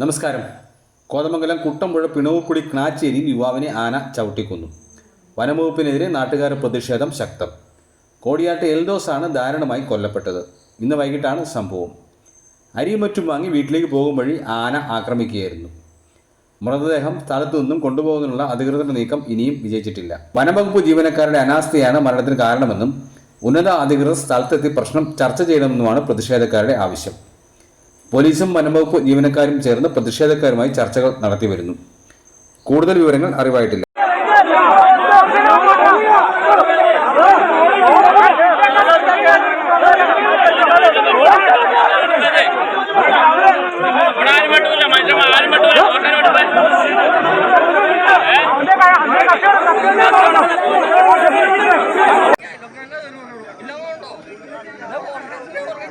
നമസ്കാരം. കോതമംഗലം കുട്ടമ്പുഴ പിണവുക്കുടി ക്നാച്ചേരിയിൽ യുവാവിനെ ആന ചവിട്ടിക്കൊന്നു. വനംവകുപ്പിനെതിരെ നാട്ടുകാരുടെ പ്രതിഷേധം ശക്തം. കോടിയാട്ട് എൽദോസാണ് ദാരുണമായി കൊല്ലപ്പെട്ടത്. ഇന്ന് വൈകിട്ടാണ് സംഭവം. അരിയും മറ്റും വാങ്ങി വീട്ടിലേക്ക് പോകും വഴി ആന ആക്രമിക്കുകയായിരുന്നു. മൃതദേഹം സ്ഥലത്തു നിന്നും കൊണ്ടുപോകുന്നതിനുള്ള അധികൃതരുടെ നീക്കം ഇനിയും വിജയിച്ചിട്ടില്ല. വനംവകുപ്പ് ജീവനക്കാരുടെ അനാസ്ഥയാണ് മരണത്തിന് കാരണമെന്നും ഉന്നത അധികൃതർ സ്ഥലത്തെത്തി പ്രശ്നം ചർച്ച ചെയ്യണമെന്നുമാണ് പ്രതിഷേധക്കാരുടെ ആവശ്യം. പോലീസും വനംവകുപ്പ് ജീവനക്കാരും ചേർന്ന് പ്രതിഷേധക്കാരുമായി ചർച്ചകൾ നടത്തി വരുന്നു കൂടുതൽ വിവരങ്ങൾ അറിവായിട്ടില്ല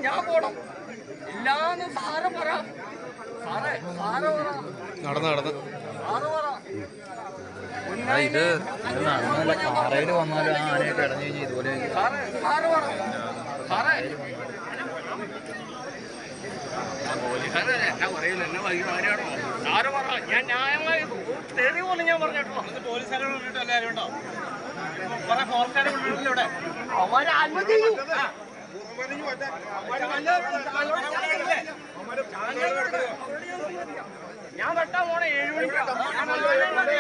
ഞാൻ പോണം ഇല്ലാന്ന് സാറ് പറ. സാറേ സാറ് പറ. നടന്ന് നടന്ന്. സാറ് പറ. ആ, ഇത് ഇത് നടന്നല്ല. കാറയിൽ വന്നാലും ആ ആനയൊക്കെ ഇടഞ്ഞു കഴിഞ്ഞാൽ ഇതുപോലെ സാറേ സാറ് പറ. സാറേ. പോലീസുകാരെ എന്നാ പറയില്ല എന്നെ വൈകുന്നേരം സാറ് പറ. ഞാൻ ന്യായമായി തെറി പോലെ ഞാൻ പറഞ്ഞിട്ടുള്ളൂ പോലീസുകാരെ ഉണ്ടോ? കുറെ വിളിച്ചിട്ടില്ല ഇവിടെ. അവരെ അനുവദിക്കൂ. ഞാൻ വെട്ടാൻ പോണേ ഏഴ് മണിക്കാണ് നാളെ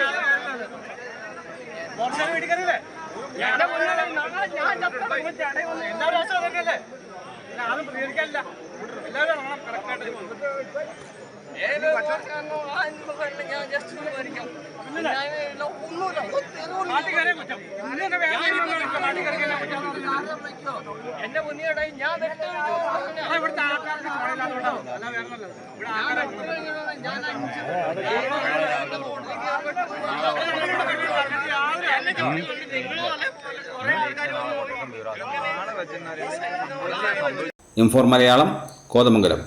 ഞാൻ ആരും പ്രതികരിക്കാനില്ല. എല്ലാവരും ഇറങ്ങണം കറക്റ്റായിട്ട് ഏത് ഞാൻ ജസ്റ്റ് ഒന്നുമില്ല എന്റെ മുന്നിടെ ഞാൻ ഇവിടുത്തെ ആൾക്കാർക്ക് ചുമയില്ലാത്തതുകൊണ്ടാവും. അല്ല വേറെ ഇവിടെ മലയാളം കോതമംഗലം